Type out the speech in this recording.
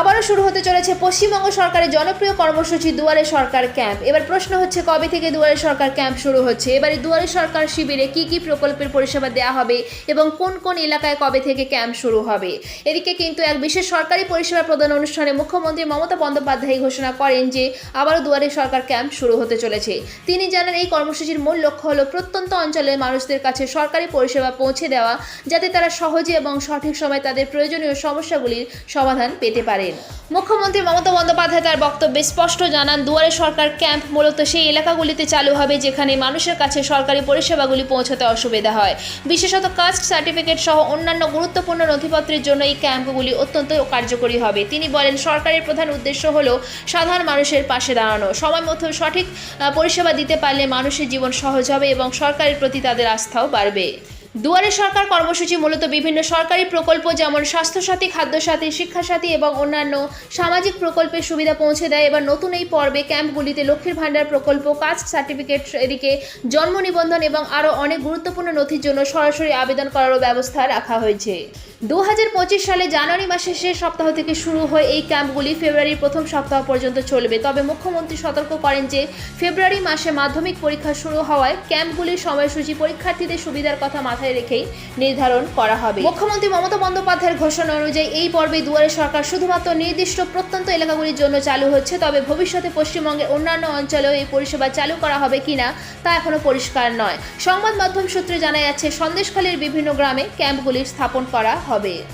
আবারও শুরু হতে চলেছে পশ্চিমবঙ্গ সরকারের জনপ্রিয় কর্মসূচি দুয়ারে সরকার ক্যাম্প। এবার প্রশ্ন হচ্ছে, কবে থেকে দুয়ারে সরকার ক্যাম্প শুরু হচ্ছে? এবারে দুয়ারে সরকার শিবিরে কি কি প্রকল্পের পরিষেবা দেওয়া হবে এবং কোন কোন এলাকায় কবে থেকে ক্যাম্প শুরু হবে? এদিকে কিন্তু এক বিশেষ সরকারি পরিষেবা প্রদান অনুষ্ঠানে মুখ্যমন্ত্রী মমতা বন্দ্যোপাধ্যায় ঘোষণা করেন যে, আবারও দুয়ারে সরকার ক্যাম্প শুরু হতে চলেছে। তিনি জানান, এই কর্মসূচির মূল লক্ষ্য হলো প্রত্যন্ত অঞ্চলের মানুষদের কাছে সরকারি পরিষেবা পৌঁছে দেওয়া, যাতে তারা সহজে এবং সঠিক সময় তাদের প্রয়োজনীয় সমস্যাগুলির সমাধান পেতে পারেন মুখ্যমন্ত্রী মমতা বন্দ্যোপাধ্যায় তার বক্তব্যে স্পষ্ট জানান, দুয়ারে সরকার ক্যাম্প মূলত সেই এলাকাগুলিতে চালু হবে যেখানে মানুষের কাছে সরকারি পরিষেবাগুলি পৌঁছাতে অসুবিধা হয়। বিশেষত কাস্ট সার্টিফিকেট সহ অন্যান্য গুরুত্বপূর্ণ নথিপত্রের জন্য এই ক্যাম্পগুলি অত্যন্ত কার্যকরী হবে। তিনি বলেন, সরকারের প্রধান উদ্দেশ্য হল সাধারণ মানুষের পাশে দাঁড়ানো। সময় মতো সঠিক পরিষেবা দিতে পারলে মানুষের জীবন সহজ হবে এবং সরকারের প্রতি তাদের আস্থাও বাড়বে। দুয়ারে সরকার কর্মসূচি মূলত বিভিন্ন সরকারি প্রকল্প, যেমন স্বাস্থ্যসাথী, খাদ্যসাথী, শিক্ষাসাথী এবং অন্যান্য সামাজিক প্রকল্পের সুবিধা পৌঁছে দেয়। এবার নতুন এই পর্বে ক্যাম্পগুলিতে লক্ষ্মীর ভাণ্ডার প্রকল্প, কাস্ট সার্টিফিকেট এদিকে জন্ম নিবন্ধন এবং আরও অনেক গুরুত্বপূর্ণ নথির জন্য সরাসরি আবেদন করারও ব্যবস্থা রাখা হয়েছে। দু হাজার পঁচিশ সালে জানুয়ারি মাসের শেষ সপ্তাহ থেকে শুরু হয়ে এই ক্যাম্পগুলি ফেব্রুয়ারির প্রথম সপ্তাহ পর্যন্ত চলবে। তবে মুখ্যমন্ত্রী সতর্ক করেন যে, ফেব্রুয়ারি মাসে মাধ্যমিক পরীক্ষা শুরু হওয়ায় ক্যাম্পগুলির সময়সূচি পরীক্ষার্থীদের সুবিধার কথা মাথায় রেখেই নির্ধারণ করা হবে। মুখ্যমন্ত্রী মমতা বন্দ্যোপাধ্যায়ের ঘোষণা অনুযায়ী এই পর্বে দুয়ারে সরকার শুধুমাত্র নির্দিষ্ট প্রত্যন্ত এলাকাগুলির জন্য চালু হচ্ছে, তবে ভবিষ্যতে পশ্চিমবঙ্গের অন্যান্য অঞ্চলেও এই পরিষেবা চালু করা হবে কিনা তা এখনও পরিষ্কার নয়। সংবাদ মাধ্যম সূত্রে জানা যাচ্ছে, সন্দেশখালীর বিভিন্ন গ্রামে ক্যাম্পগুলি স্থাপন করা হবে।